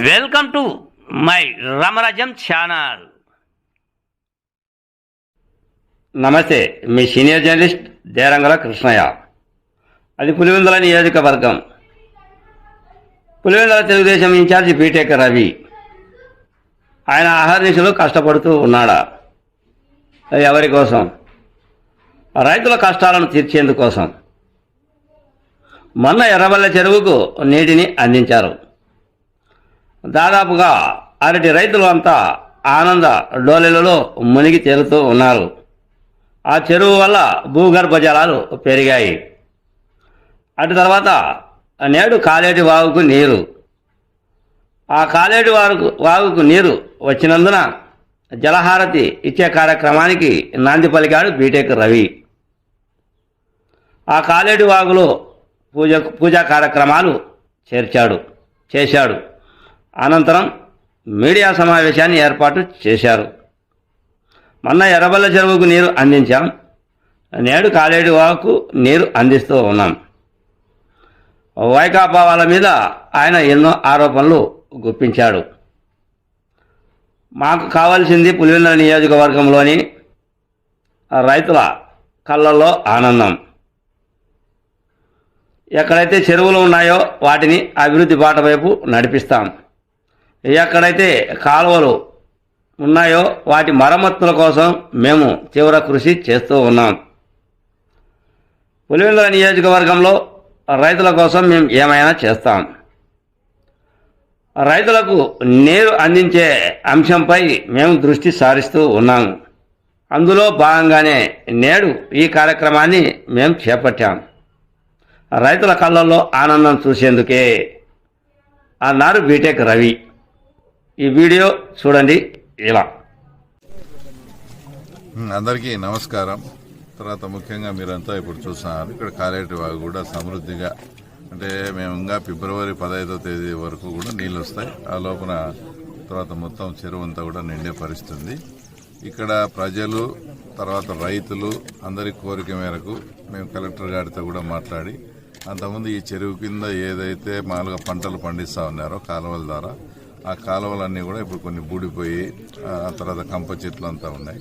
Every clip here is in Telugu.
Welcome to my Ramarajyam channel. నమస్తే మీ సీనియర్ జర్నలిస్ట్ దేరంగల కృష్ణయ్య. అది పులివెందుల నియోజకవర్గం. Pulivendula Telugu Desam in charge BTech Ravi. ఆయన ఆహర్నిశలు కష్టపడుతూ ఉన్నాడా? అది ఎవరి కోసం? రైతుల కష్టాలను తీర్చేందుకోసం. మొన్న ఎర్రబల్లె చెరువుకు నీటిని అందించారు. దాదాపుగా అరటి రైతులు అంతా ఆనంద డోలెలలో మునిగి తేలుతూ ఉన్నారు. ఆ చెరువు వల్ల భూగర్భ జలాలు పెరిగాయి. అటు తర్వాత నేడు కాలేటి వాగుకు నీరు. ఆ కాలేటి వారుకు వాగుకు నీరు వచ్చినందున జలహారతి ఇచ్చే కార్యక్రమానికి నాంది పలికాడు బీటెక్ రవి. ఆ కాలేటి వాగులో పూజ పూజా కార్యక్రమాలు చేర్చాడు చేశాడు. అనంతరం మీడియా సమావేశాన్ని ఏర్పాటు చేశారు. మొన్న ఎర్రబల్ల చెరువుకు నీరు అందించాం. నేడు కాలేడు వాకు నీరు అందిస్తూ ఉన్నాం. వైకాపా వాళ్ళ మీద ఆయన ఎన్నో ఆరోపణలు గుప్పించాడు. మాకు కావాల్సింది పులివెందుల నియోజకవర్గంలోని రైతుల కళ్ళల్లో ఆనందం. ఎక్కడైతే చెరువులు ఉన్నాయో వాటిని అభివృద్ధి బాట వైపు నడిపిస్తాం. ఎక్కడైతే కాలువలు ఉన్నాయో వాటి మరమ్మతుల కోసం మేము తీవ్ర కృషి చేస్తూ ఉన్నాం. పులివెందుల నియోజకవర్గంలో రైతుల కోసం మేము ఏమైనా చేస్తాం. రైతులకు నీరు అందించే అంశంపై మేము దృష్టి సారిస్తూ ఉన్నాము అందులో భాగంగానే నేడు ఈ కార్యక్రమాన్ని మేము చేపట్టాం. రైతుల కళ్ళల్లో ఆనందం చూసేందుకే. అన్నారు బీటెక్ రవి. ఈ వీడియో చూడండి ఇలా. అందరికీ నమస్కారం. తర్వాత ముఖ్యంగా మీరంతా ఇప్పుడు చూస్తున్నారు. ఇక్కడ కాలేటి వాగు కూడా సమృద్ధిగా అంటే మేము ఇంకా ఫిబ్రవరి పదహైదో తేదీ వరకు కూడా నీళ్ళు వస్తాయి. ఆ లోపల తర్వాత మొత్తం చెరువు అంతా కూడా నిండే పరిస్థితుంది. ఇక్కడ ప్రజలు తర్వాత రైతులు అందరి కోరిక మేరకు మేము కలెక్టర్ గారితో కూడా మాట్లాడి అంతకుముందు ఈ చెరువు కింద ఏదైతే మామూలుగా పంటలు పండిస్తా ఉన్నారో కాలువల ద్వారా ఆ కాలువలన్నీ కూడా ఇప్పుడు కొన్ని బూడిపోయి ఆ తర్వాత కంప చెట్లు అంతా ఉన్నాయి.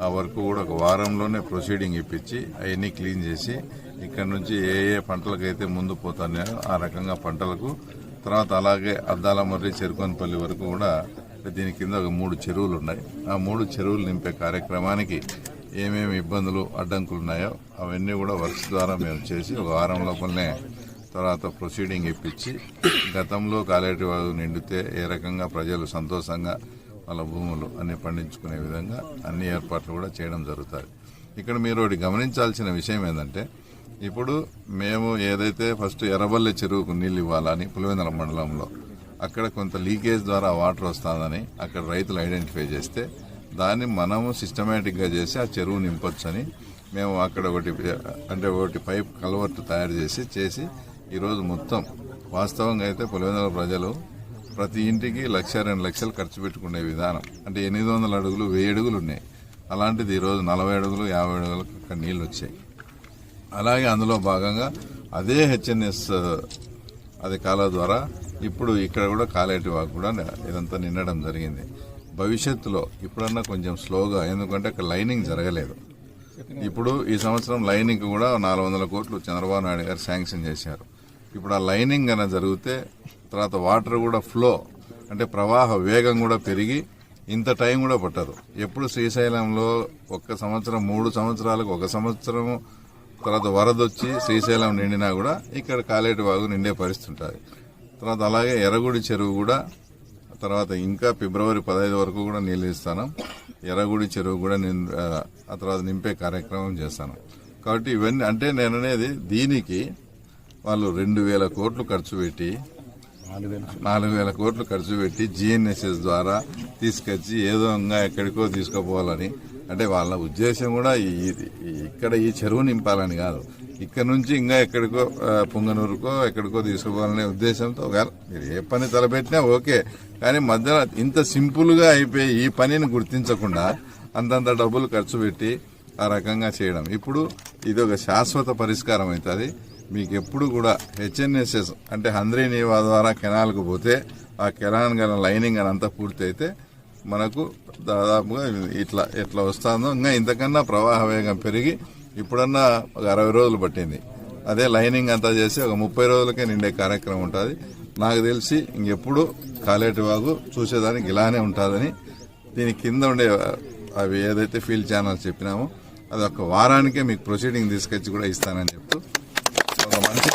ఆ వర్క్ కూడా ఒక వారంలోనే ప్రొసీడింగ్ ఇప్పించి అవన్నీ క్లీన్ చేసి ఇక్కడ నుంచి ఏ ఏ పంటలకైతే ముందు పోతున్నాయో ఆ రకంగా పంటలకు తర్వాత అలాగే అద్దాల మర్రి చెరుకొనపల్లి వరకు కూడా దీని కింద ఒక మూడు చెరువులు ఉన్నాయి ఆ మూడు చెరువులు నింపే కార్యక్రమానికి ఏమేమి ఇబ్బందులు అడ్డంకులు ఉన్నాయో అవన్నీ కూడా వర్క్స్ ద్వారా మేము చేసి ఒక వారం లోపలనే తర్వాత ప్రొసీడింగ్ ఇప్పించి గతంలో కాలేటి వాగు నిండితే ఏ రకంగా ప్రజలు సంతోషంగా వాళ్ళ భూములు అన్ని పండించుకునే విధంగా అన్ని ఏర్పాట్లు కూడా చేయడం జరుగుతుంది ఇక్కడ మీరు ఒకటి గమనించాల్సిన విషయం ఏంటంటే ఇప్పుడు మేము ఏదైతే ఫస్ట్ ఎర్రబల్లె చెరువుకు నీళ్ళు ఇవ్వాలని పులివెందుల మండలంలో అక్కడ కొంత లీకేజ్ ద్వారా వాటర్ వస్తుందని అక్కడ రైతులు ఐడెంటిఫై చేస్తే దాన్ని మనము సిస్టమేటిక్గా చేసి ఆ చెరువు నింపొచ్చని మేము అక్కడ ఒకటి అంటే ఒకటి పైప్ కలవర్ట్ తయారు చేసి చేసి ఈరోజు మొత్తం వాస్తవంగా అయితే పులివెందుల ప్రజలు ప్రతి ఇంటికి లక్ష రెండు లక్షలు ఖర్చు పెట్టుకునే విధానం. అంటే ఎనిమిది వందల అడుగులు వెయ్యి అడుగులు ఉన్నాయి. అలాంటిది ఈరోజు నలభై అడుగులు యాభై అడుగులు అక్కడ నీళ్ళు వచ్చాయి. అలాగే అందులో భాగంగా అదే హెచ్ఎన్ఎస్ అది కాలువ ద్వారా ఇప్పుడు ఇక్కడ కూడా కాలేటి వాకు కూడా ఇదంతా నిండడం జరిగింది. భవిష్యత్తులో ఇప్పుడన్నా కొంచెం స్లోగా ఎందుకంటే అక్కడ లైనింగ్ జరగలేదు. ఇప్పుడు ఈ సంవత్సరం లైనింగ్ కూడా నాలుగు వందల కోట్లు చంద్రబాబు నాయుడు గారు శాంక్షన్ చేశారు. ఇప్పుడు ఆ లైనింగ్ అనేది జరిగితే తర్వాత వాటర్ కూడా ఫ్లో అంటే ప్రవాహ వేగం కూడా పెరిగి ఇంత టైం కూడా పట్టదు. ఎప్పుడు శ్రీశైలంలో ఒక్క సంవత్సరం మూడు సంవత్సరాలకు ఒక సంవత్సరం తర్వాత వరద వచ్చి శ్రీశైలం నిండినా కూడా ఇక్కడ కాలేటి వాగు నిండే పరిస్థితి ఉంటుంది. తర్వాత అలాగే ఎర్రగుడి చెరువు కూడా తర్వాత ఇంకా ఫిబ్రవరి పదహైదు వరకు కూడా నీళ్ళు ఇస్తాను. ఎర్రగుడి చెరువు కూడా నేను ఆ, ఆ తర్వాత నింపే కార్యక్రమం చేస్తాను. కాబట్టి ఇవన్నీ అంటే నేను అనేది దీనికి వాళ్ళు రెండు వేల కోట్లు ఖర్చు పెట్టి నాలుగు వేల కోట్లు ఖర్చు పెట్టి జిఎన్ఎస్ఎస్ ద్వారా తీసుకొచ్చి ఏదో ఇంకా ఎక్కడికో తీసుకుపోవాలని. అంటే వాళ్ళ ఉద్దేశం కూడా ఇక్కడ ఈ చెరువు నింపాలని కాదు. ఇక్కడ నుంచి ఇంకా ఎక్కడికో పొంగనూరుకో పుంగనూరుకో ఎక్కడికో తీసుకుపోవాలనే ఉద్దేశంతో ఒకవేళ మీరు ఏ పని తలపెట్టినా ఓకే. కానీ మధ్యలో ఇంత సింపుల్గా అయిపోయి ఈ పనిని గుర్తించకుండా అంతంత డబ్బులు ఖర్చు పెట్టి ఆ రకంగా చేయడం. ఇప్పుడు ఇది ఒక శాశ్వత పరిష్కారం అవుతుంది. మీకు ఎప్పుడు కూడా హెచ్ఎన్ఎస్ఎస్ అంటే హంద్రీ నీవా ద్వారా కెనాల్కు పోతే ఆ కెనాన్ గల లైనింగ్ అని అంతా పూర్తి అయితే మనకు దాదాపుగా ఇట్లా ఎట్లా వస్తుందో ఇంకా ఇంతకన్నా ప్రవాహ వేగం పెరిగి ఇప్పుడన్నా ఒక అరవై రోజులు పట్టింది. అదే లైనింగ్ అంతా చేసి ఒక ముప్పై రోజులకే నిండే కార్యక్రమం ఉంటుంది. నాకు తెలిసి ఇంకెప్పుడు కాలేటి వాగు చూసేదానికి ఇలానే ఉంటుందని దీని కింద ఉండే అవి ఏదైతే ఫీల్డ్ ఛానల్స్ చెప్పినామో అది ఒక వారానికే మీకు ప్రొసీడింగ్ తీసుకొచ్చి కూడా ఇస్తానని చెప్తూ ఒక మంచి